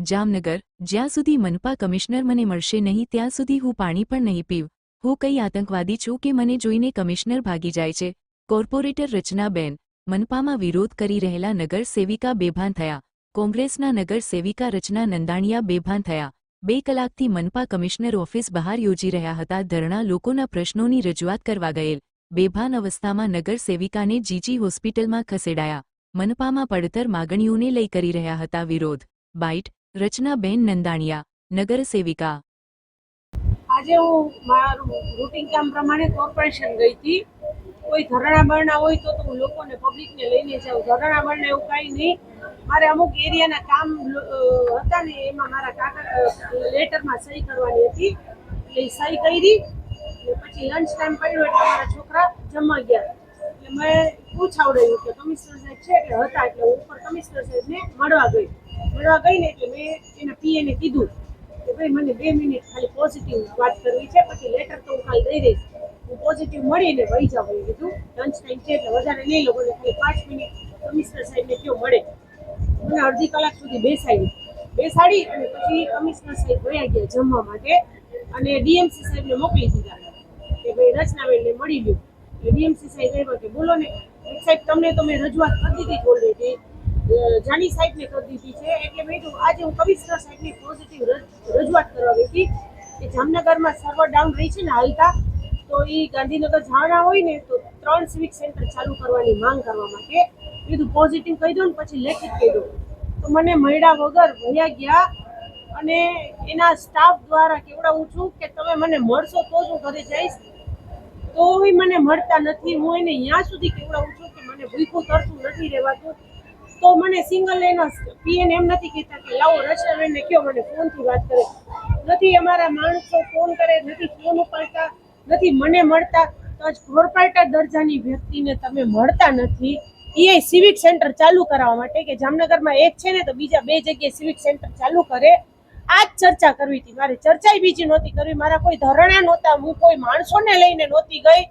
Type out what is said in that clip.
જામનગર, જ્યાં સુધી મનપા કમિશનર મને મળશે નહીં ત્યાં સુધી હું પાણી પણ નહીં પીવ. હું કઈ આતંકવાદી છું કે મને જોઈને કમિશનર ભાગી જાય છે. કોર્પોરેટર રચનાબેન, મનપામાં વિરોધ કરી રહેલા નગર સેવિકા બેભાન થયા. કોંગ્રેસના નગર સેવિકા રચના નંદાણીયા બેભાન થયા. બે કલાકથી મનપા કમિશનર ઓફિસ બહાર યોજી રહ્યા હતા. ધરણા લોકોના પ્રશ્નોની રજૂઆત કરવા ગયેલ. બેભાન અવસ્થામાં નગર સેવિકાને જીજી હોસ્પિટલમાં ખસેડાયા. મનપામાં પડતર માગણીઓને લઈ કરી રહ્યા હતા વિરોધ. બાઇટ રચનાબેન નંદાણિયા, નગર સેવિકા. આજે હું મારું રૂટિન કામ પ્રમાણે કોર્પોરેશન ગઈ હતી. કોઈ ધરણા હોય તો હું લોકોને પબ્લિકને લઈને જાઉં. ધરણા બરણા એવું કાંઈ નહીં. મારે અમુક એરિયાના કામ હતા ને એમાં મારા કાકા લેટરમાં સહી કરવાની હતી. એટલે સહી કરી. પછી લંચ ટાઈમ પડ્યો એટલે મારા છોકરા જમવા ગયા. એટલે મેં પૂછાવડાવ્યું કે કમિશનર સાહેબ છે એટલે હતા એટલે હું ઉપર કમિશનર સાહેબને મળવા ગઈ. મળવા ગઈ ને એટલે મેં એના પીએને કીધું કે ભાઈ મને બે મિનિટ ખાલી પોઝિટિવ વાત કરવી છે, પછી લેટર તો હું કાલ દઈ દઈશ. હું પોઝિટિવ મળીને વહી જાઉં એ કીધું. લંચ ટાઈમ છે એટલે વધારે નહીં લોકોને ખાલી પાંચ મિનિટ કમિશનર સાહેબને કયો મળે. મને અડધી કલાક સુધી બેસાડી. બેસાડી અને પછી કમિશનર સાહેબ વયા ગયા જમવા માટે અને ડીએમસી સાહેબને મોકલી દીધા. કે ભાઈ રચનાબેનને મળી એટલે ડીએમસી સાહેબ આવ્યા કે બોલો ને, સાહેબ, તમને તો મેં રજૂઆત કરી દીધી ઓલરેડી જાની સાહેબને કરી દીધી છે. એટલે મેં કીધું, આજે હું કમિશનર સાહેબની પોઝિટિવ રજૂઆત કરવા ગઈ હતી કે જામનગરમાં સર્વર ડાઉન રહી છે ને હાલતા, તો એ ગાંધીનગર જવાના હોય ને, તો ત્રણ સિવિક સેન્ટર ચાલુ કરવાની માંગ કરવા માટે કીધું પોઝિટિવ કહી દો ને પછી લેખિત કહી દો. તો મને મળ્યા વગર વયા ગયા અને એના સ્ટાફ દ્વારા કેવડાવું છું કે તમે મને મળશો તો જ હું ઘરે જઈશ. તો મને મળતા નથી. હું એને ત્યાં સુધી કેવડાવું છું કે મને ભૂખું તરતું નથી રહેવાતું. તો મને સિંગલ લઈને પીએન એમ નથી કહેતા કે લાવો રચનાબેનને કયો, મને ફોનથી વાત કરે. નથી અમારા માણસો ફોન કરે, નથી ફોન ઉપાડતા, નથી મને મળતા. તો આજ કોર્પોરેટર દરજાની વ્યક્તિને તમે મળતા નથી. એ સિવિક સેન્ટર ચાલુ કરાવવા માટે કે જામનગરમાં એક છે ને તો બીજા બે જગ્યાએ સિવિક સેન્ટર ચાલુ કરે. આ જ ચર્ચા કરવી હતી. મારે ચર્ચા બીજી નહોતી કરવી. મારા કોઈ ધરણા નહોતા. હું કોઈ માણસોને લઈને નહોતી ગઈ.